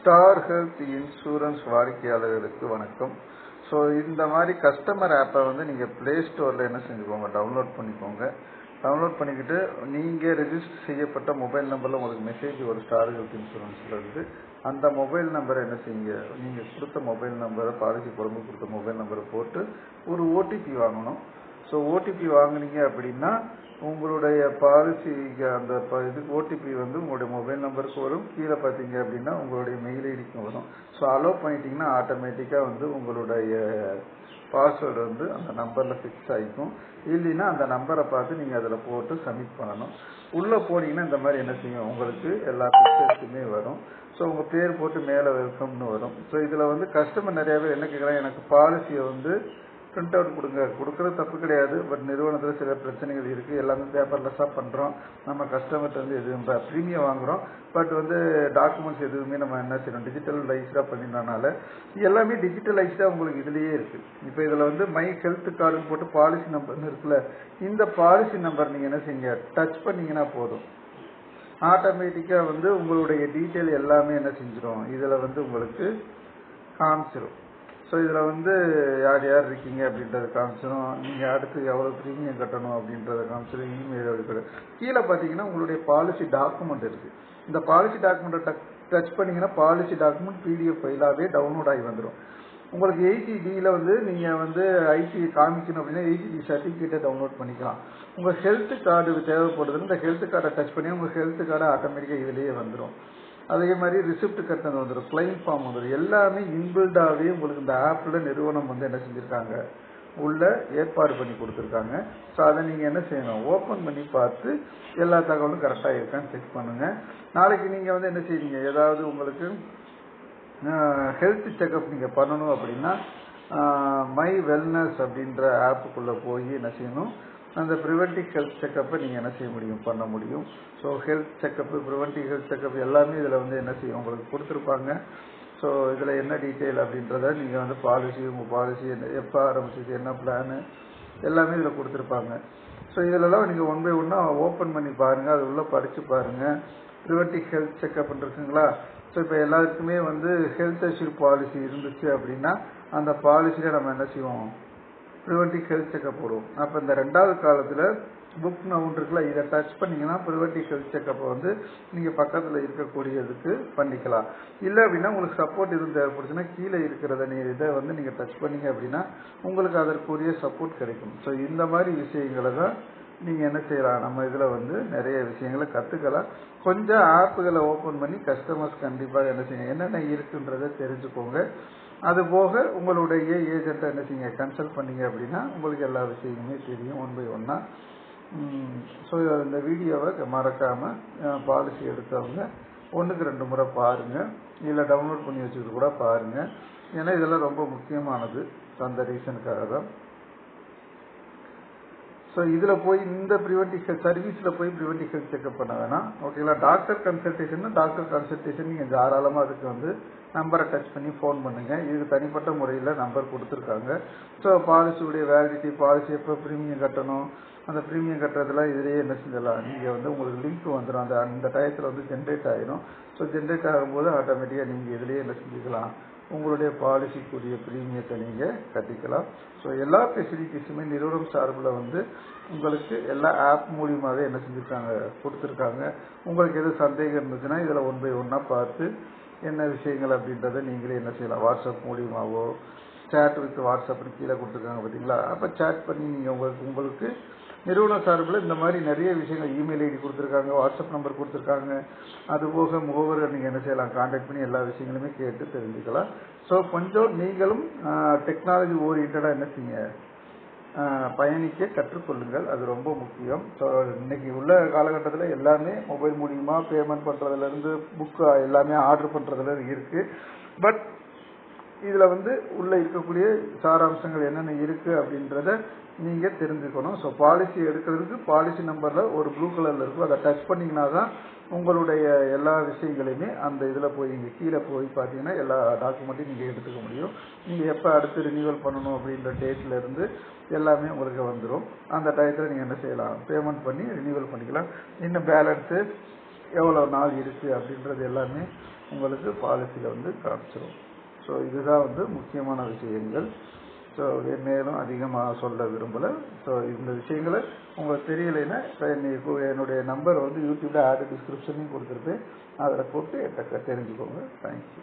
Star health insurance வாடிக்கையாளர்களுக்கு வணக்கம். So இந்த மாதிரி கஸ்டமர் ஆப்பை வந்து நீங்கள் ப்ளே ஸ்டோரில் என்ன செஞ்சுக்கோங்க டவுன்லோட் பண்ணிக்கோங்க. டவுன்லோட் பண்ணிக்கிட்டு நீங்கள் ரெஜிஸ்டர் செய்யப்பட்ட மொபைல் நம்பரில் உங்களுக்கு மெசேஜ் ஒரு ஸ்டார் ஹெல்த் இன்சூரன்ஸில் இருக்குது அந்த மொபைல் நம்பரை என்ன செய்யுங்க நீங்கள் கொடுத்த மொபைல் நம்பரை பாலிசி குழம்பு கொடுத்த மொபைல் நம்பரை போட்டு ஒரு ஓடிபி வாங்கணும். ஸோ ஓடிபி வாங்குனீங்க அப்படின்னா உங்களுடைய பாலிசிக்கு அந்த ப- இதுக்கு ஓடிபி வந்து உங்களுடைய மொபைல் நம்பருக்கு வரும். கீழே பார்த்தீங்க அப்படின்னா உங்களுடைய மெயில் ஐடிக்கும் வரும். ஸோ அலோவ் பண்ணிட்டீங்கன்னா ஆட்டோமேட்டிக்காக வந்து உங்களுடைய பாஸ்வேர்டு வந்து அந்த நம்பரில் ஃபிக்ஸ் ஆகிக்கும் இல்லைன்னா அந்த நம்பரை பார்த்து நீங்கள் அதில் போட்டு சப்மிட் பண்ணணும். உள்ளே போனீங்கன்னா இந்த மாதிரி என்ன செய்யும்? உங்களுக்கு எல்லா பிக்சர்ஸுமே வரும். ஸோ உங்கள் பேர் போட்டு மேலே வெல்கம்னு வரும். ஸோ இதில் வந்து கஸ்டமர் நிறையாவே பேர் என்ன கேட்குறாங்க எனக்கு பாலிசியை வந்து பிரிண்ட் அவுட் கொடுங்க. கொடுக்குறது தப்பு கிடையாது. பட் நிறுவனத்தில் சில பிரச்சனைகள் இருக்குது எல்லாமே பேப்பர்லெஸ்ஸாக பண்ணுறோம் நம்ம கஸ்டமர்கிட்ட வந்து எதுவும் ப்ரீமியம் வாங்குறோம். பட் வந்து டாக்குமெண்ட்ஸ் எதுவுமே நம்ம என்ன செய்யணும்? டிஜிட்டலைஸ்டாக பண்ணினால எல்லாமே டிஜிட்டலைஸ்டாக உங்களுக்கு இதுலேயே இருக்குது இப்போ இதில் வந்து மை ஹெல்த் கார்டுன்னு போட்டு பாலிசி நம்பர்னு இருக்குல்ல. இந்த பாலிசி நம்பர் நீங்கள் என்ன செய்யுங்க? டச் பண்ணிங்கன்னா போதும். ஆட்டோமேட்டிக்காக வந்து உங்களுடைய டீட்டெயில் எல்லாமே என்ன செஞ்சிடும் இதில் வந்து உங்களுக்கு காமிச்சிடும் ஸோ இதில் வந்து யார் யார் இருக்கீங்க அப்படின்றத காமிச்சிடும் நீங்கள் அடுத்து எவ்வளோ ப்ரீமியம் கட்டணும் அப்படின்றத காமிச்சிடும் இமெயில் இருக்கிறது கீழே பார்த்தீங்கன்னா உங்களுடைய பாலிசி டாக்குமெண்ட் இருக்குது இந்த பாலிசி டாக்குமெண்ட்டை touch touch policy document PDF ஃபைலாகவே download ஆகி வந்துடும் உங்களுக்கு எயிட்டிடியில் வந்து நீங்கள் வந்து ஐடி காமிக்கணும் அப்படின்னா எயிட்டிடி சர்டிஃபிகேட்டை டவுன்லோட் பண்ணிக்கலாம். உங்கள் ஹெல்த் கார்டு தேவைப்படுதுன்னு இந்த ஹெல்த் கார்டை டச் பண்ணி உங்கள் ஹெல்த் கார்டு ஆட்டோமேட்டிக்காக இதிலேயே வந்துடும் அதே மாதிரி ரிசிப்ட் கட்டணம் வந்துடும் கிளைம் ஃபார்ம் வந்துடும் எல்லாமே இன்பில்டாகவே உங்களுக்கு இந்த ஆப்பில் நிறுவனம் வந்து என்ன செஞ்சுருக்காங்க? உள்ள ஏற்பாடு பண்ணி கொடுத்துருக்காங்க. ஸோ அதை நீங்கள் என்ன செய்யணும்? ஓப்பன் பண்ணி பார்த்து எல்லா தகவலும் கரெக்டாக இருக்கான்னு செக் பண்ணுங்கள் நாளைக்கு நீங்கள் வந்து என்ன செய்வீங்க? ஏதாவது உங்களுக்கு ஹெல்த் செக்கப் நீங்கள் பண்ணணும் அப்படின்னா மை வெல்னஸ் அப்படின்ற ஆப்புக்குள்ளே போய் என்ன செய்யணும்? அந்த ப்ரிவென்டிவ் ஹெல்த் செக்கப்பை நீங்கள் என்ன செய்ய முடியும்? பண்ண முடியும். So health checkup preventive health checkup எல்லாமே இதில் வந்து என்ன செய்யும்? உங்களுக்கு கொடுத்துருப்பாங்க. ஸோ இதில் என்ன டீட்டெயில் அப்படின்றத நீங்கள் வந்து பாலிசி உங்கள் பாலிசி என்ன எப்போ ஆரம்பிச்சிது என்ன பிளானு எல்லாமே இதில் கொடுத்துருப்பாங்க. ஸோ இதிலலாம் நீங்கள் ஒன் பை ஒன்னாக ஓப்பன் பண்ணி பாருங்கள் அது உள்ளே படித்து பாருங்கள் ப்ரிவென்டிவ் ஹெல்த் செக்கப்னு இருக்குங்களா? ஸோ இப்போ எல்லாருக்குமே வந்து ஹெல்த் அஷ்யூர் பாலிசி இருந்துச்சு அப்படின்னா அந்த பாலிசியில் நம்ம என்ன செய்வோம்? ப்ரிவென்டிவ் ஹெல்த் செக்கப் போடுவோம். அப்போ இந்த ரெண்டாவது காலத்தில் புக் நவுன் இருக்குல்ல இதை டச் பண்ணீங்கன்னா ப்ரிவென்டிவ் ஹெல்த் செக்கப்பை வந்து நீங்கள் பக்கத்தில் இருக்கக்கூடியதுக்கு பண்ணிக்கலாம். இல்லை அப்படின்னா உங்களுக்கு சப்போர்ட் எதுவும் தேவைப்படுச்சுன்னா கீழே இருக்கிறத நீ இதை வந்து நீங்கள் டச் பண்ணீங்க அப்படின்னா உங்களுக்கு அதற்குரிய சப்போர்ட் கிடைக்கும். ஸோ இந்த மாதிரி விஷயங்களை தான் நீங்கள் என்ன செய்யலாம்? நம்ம இதில் வந்து நிறைய விஷயங்களை கற்றுக்கலாம் கொஞ்சம் ஆப்புகளை ஓப்பன் பண்ணி கஸ்டமர்ஸ் கண்டிப்பாக என்ன செய்யுங்க என்னென்ன இருக்குன்றதை தெரிஞ்சுக்கோங்க. அது போக உங்களுடைய ஏஜென்ட்டை என்ன செய்யுங்க? கன்சல்ட் பண்ணீங்க அப்படின்னா உங்களுக்கு எல்லா விஷயமுமே தெரியும் ஒன் பை ஒன்னாக ஸோ இந்த வீடியோவை மறக்காமல் பாலிசி எடுத்தவங்க ஒன்றுக்கு ரெண்டு முறை பாருங்கள் இல்லை டவுன்லோட் பண்ணி வச்சுக்கிட்டு கூட பாருங்கள் ஏன்னா இதெல்லாம் ரொம்ப முக்கியமானது. ஸோ அந்த ரீசனுக்காக தான் ஸோ இதில் போய் இந்த ப்ரிவென்டிவ் ஹெல்த் சர்வீஸில் போய் ப்ரிவென்டிவ் ஹெல்த் செக்அப் பண்ண வேணாம் ஓகேங்களா டாக்டர் கன்சல்டேஷன் டாக்டர் கன்சல்டேஷன் நீங்கள் தாராளமாக அதுக்கு வந்து நம்பரை டச் பண்ணி ஃபோன் பண்ணுங்கள் இதுக்கு தனிப்பட்ட முறையில் நம்பர் கொடுத்துருக்காங்க. ஸோ பாலிசியுடைய வேலிடிட்டி பாலிசி எப்போ ப்ரீமியம் கட்டணும் அந்த ப்ரீமியம் கட்டுறதுலாம் இதுலேயே என்ன செஞ்சிடலாம்? நீங்கள் வந்து உங்களுக்கு லிங்க் வந்துடும் அந்த அந்த டயத்தில் வந்து ஜென்ரேட் ஆகிடும் ஸோ ஜென்ரேட் ஆகும்போது ஆட்டோமேட்டிக்காக நீங்கள் இதுலேயே என்ன செஞ்சுக்கலாம்? உங்களுடைய பாலிசிக்குரிய ப்ரீமியத்தை நீங்கள் கட்டிக்கலாம். ஸோ எல்லா ஃபெசிலிட்டிஸுமே நிறுவனம் சார்பில் வந்து உங்களுக்கு எல்லா ஆப் மூலியமாகவே என்ன செஞ்சுருக்காங்க கொடுத்துருக்காங்க. உங்களுக்கு எது சந்தேகம் இருந்துச்சுன்னா இதில் ஒன் பை ஒன்னாக பார்த்து என்ன விஷயங்கள் அப்படின்றத நீங்களே என்ன செய்யலாம். வாட்ஸ்அப் மூலியமாகவோ சேட் வித் வாட்ஸ்அப்னு கீழே கொடுத்துருக்காங்க பார்த்தீங்களா? அப்போ சேட் பண்ணி நீங்கள் உங்களுக்கு உங்களுக்கு நிறுவன சார்பில் இந்த மாதிரி நிறைய விஷயங்கள் இமெயில் ஐடி கொடுத்துருக்காங்க வாட்ஸ்அப் நம்பர் கொடுத்துருக்காங்க. அதுபோக முகவரை நீங்கள் என்ன செய்யலாம்? காண்டாக்ட் பண்ணி எல்லா விஷயங்களுமே கேட்டு தெரிஞ்சுக்கலாம். ஸோ கொஞ்சம் நீங்களும் டெக்னாலஜி ஓரியன்டாக என்ன செய்யுங்க? பயணிக்க கற்றுக்கொள்ளுங்கள் அது ரொம்ப முக்கியம். ஸோ இன்னைக்கு உள்ள காலகட்டத்தில் எல்லாமே மொபைல் மூலியமாக பேமெண்ட் பண்ணுறதுலேருந்து புக் எல்லாமே ஆர்டர் பண்ணுறதுல இருக்குது பட் இதில் வந்து உள்ளே இருக்கக்கூடிய சாராம்சங்கள் என்னென்ன இருக்குது அப்படின்றத நீங்கள் தெரிஞ்சுக்கணும். ஸோ பாலிசி எடுக்கிறதுக்கு பாலிசி நம்பரில் ஒரு ப்ளூ கலரில் இருக்கும். அதை டச் பண்ணிங்கன்னா தான் உங்களுடைய எல்லா விஷயங்களையுமே அந்த இதில் போய் இங்கே கீழே போய் பார்த்தீங்கன்னா எல்லா டாக்குமெண்ட்டையும் நீங்கள் எடுத்துக்க முடியும். நீங்கள் எப்போ அடுத்து ரினியூவல் பண்ணணும் அப்படின்ற டேட்லேருந்து எல்லாமே உங்களுக்கு வந்துடும் அந்த டயத்தில் நீங்கள் என்ன செய்யலாம்? பேமெண்ட் பண்ணி ரினியூவல் பண்ணிக்கலாம். இன்னும் பேலன்ஸு எவ்வளோ நாள் இருக்குது அப்படின்றது எல்லாமே உங்களுக்கு பாலிசியில் வந்து காமிச்சிடும் ஸோ இதுதான் வந்து முக்கியமான விஷயங்கள். ஸோ மேலும் அதிகமாக சொல்ல விரும்பலை. ஸோ இந்த விஷயங்களை உங்களுக்கு தெரியலைன்னா இப்போ என்னுடைய நம்பர் வந்து யூடியூப்பில் ஆட் டிஸ்கிரிப்ஷனையும் கொடுத்துருப்பேன். அதில் போட்டு என்கிட்ட தெரிஞ்சுக்கோங்க. தேங்க்யூ